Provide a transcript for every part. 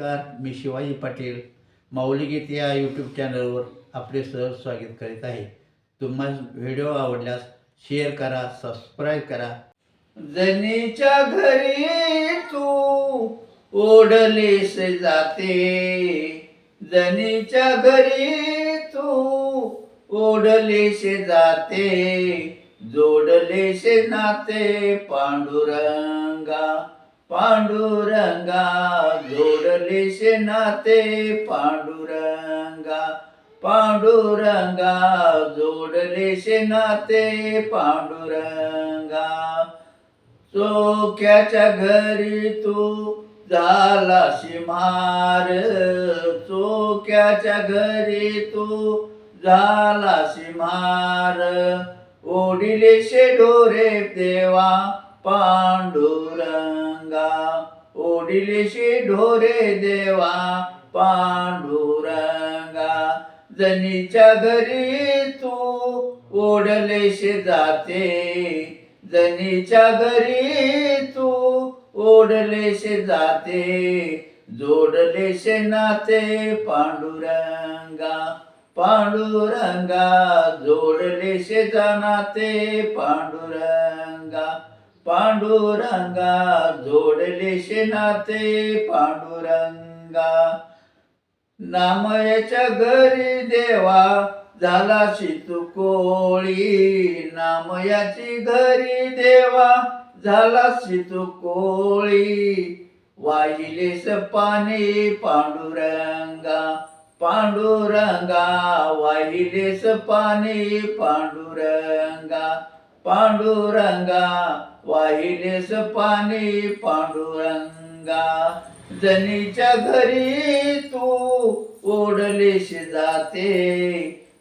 नमस्कार मी शिवाजी पाटील. माऊलीगीत या यूट्यूब चॅनलवर आपले सहज स्वागत करीत आहे. तुम्हाला व्हिडिओ आवडल्यास शेअर करा सबस्क्राईब करा. जनीच्या घरी तू ओढलीस जाते. जनीच्या घरी तू ओढलेसे जाते. जोडलेसे नाते पांडुरंगा. पांडुरंगा जोडलेसे नाते पांडुरंगा. पांडुरंगा जोडलेसे नाते पांडुरंगा. चोक्याच्या घरी तू झाला शिमार चोक्याच्या घरी तू झाला शिमार ओढिलेशे डोरे देवा पांडुरंगा ओढिलेशे ढोरे देवा पांडुरंगा जनीच्या घरी तू ओढलेशी जाते. जनीच्या घरी तू ओढलेशी जाते. जोडलेशे नाते पांडुरंगा पांडुरंगा जोडलेशे नाते पांडुरंगा. पांडुरंगा जोडले शेनाते पांडुरंगा. नामयाच्या घरी देवा झाला शितू कोळी. नामयाची घरी देवा झाला शितू कोळी. वाहिलेस पाणी पांडुरंगा पांडुरंगा. वाहिलेस पाणी पांडुरंगा. पांडुरंगा वाहिलेस पाणी पांडुरंगा. जनीच्या घरी तू ओढलेश जाते.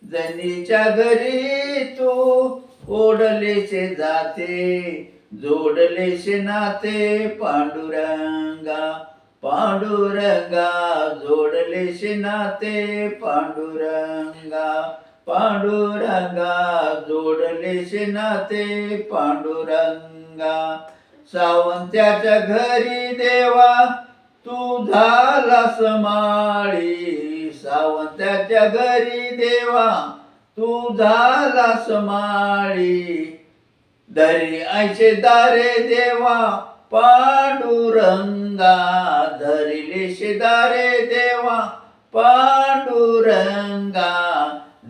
जनीच्या घरी तू ओढलेश जाते. जोडलेशे नाते पांडुरंगा. पांडुरंगा जोडलेशे नाते पांडुरंगा. पांडुरंगा जोडलेसे नाते पांडुरंगा. सावंत्याच्या घरी देवा तू झाला समाळी सावंत्याच्या घरी देवा तू झाला समाळी धरी ऐशे दारे देवा पांडुरंगा. धरिले शेदारे देवा पांडुरंगा.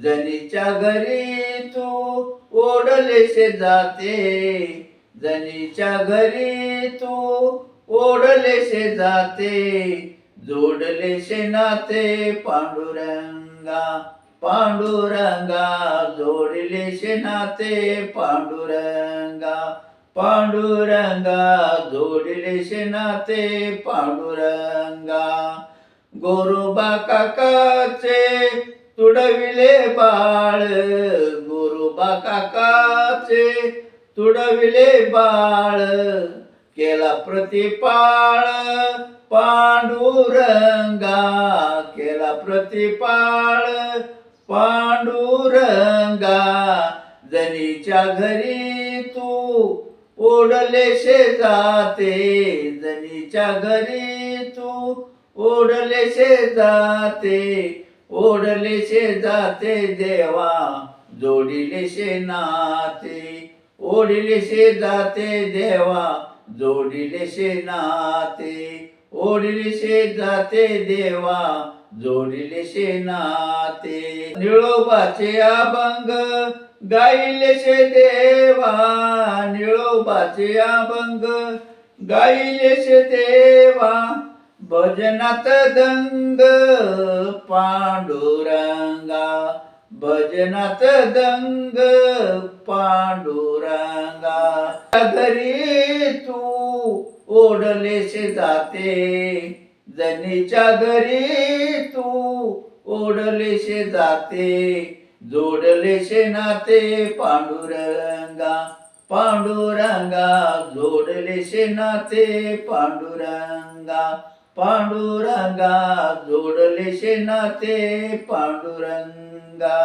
जनीच्या घरी तू ओढलेसे जाते. जनीच्या घरी तू ओढलेसे जाते. जोडलेसे नाते पांडुरंगा पांडुरंगा. जोडलेसे नाते पांडुरंगा पांडुरंगा. जोडलेसे नाते पांडुरंगा. गोरोबा काकाचे तुडविले बाळ गोरोबा काकाचे तुडविले बाळ केला प्रतिपाळ पांडुरंगा. केला प्रतिपाळ पांडुरंगा. जनीच्या घरी तू ओढलेशे जाते जनीच्या घरी तू ओढलेशे जाते ओढलेशे जाते देवा जोडिलेशे नाते. ओढिलेशे जाते देवा जोडिलेशे नाते. ओढिलेशे जाते देवा जोडिलेशे नाते. निळोबाचे अभंग गाईलेशे देवा निळोबाचे अभंग गाईलेशे देवा. भजनात दंग पांडुरंगा. भजनात दंग पांडुरंगा. घरी तू ओढलेशे जाते. जनीच्या घरी तू ओढलेशे जाते. जोडलेशे नाते पांडुरंगा. पांडुरंगा जोडलेशे नाते पांडुरंगा. पांडुरंगा जोडलेशे नाते पांडुरंगा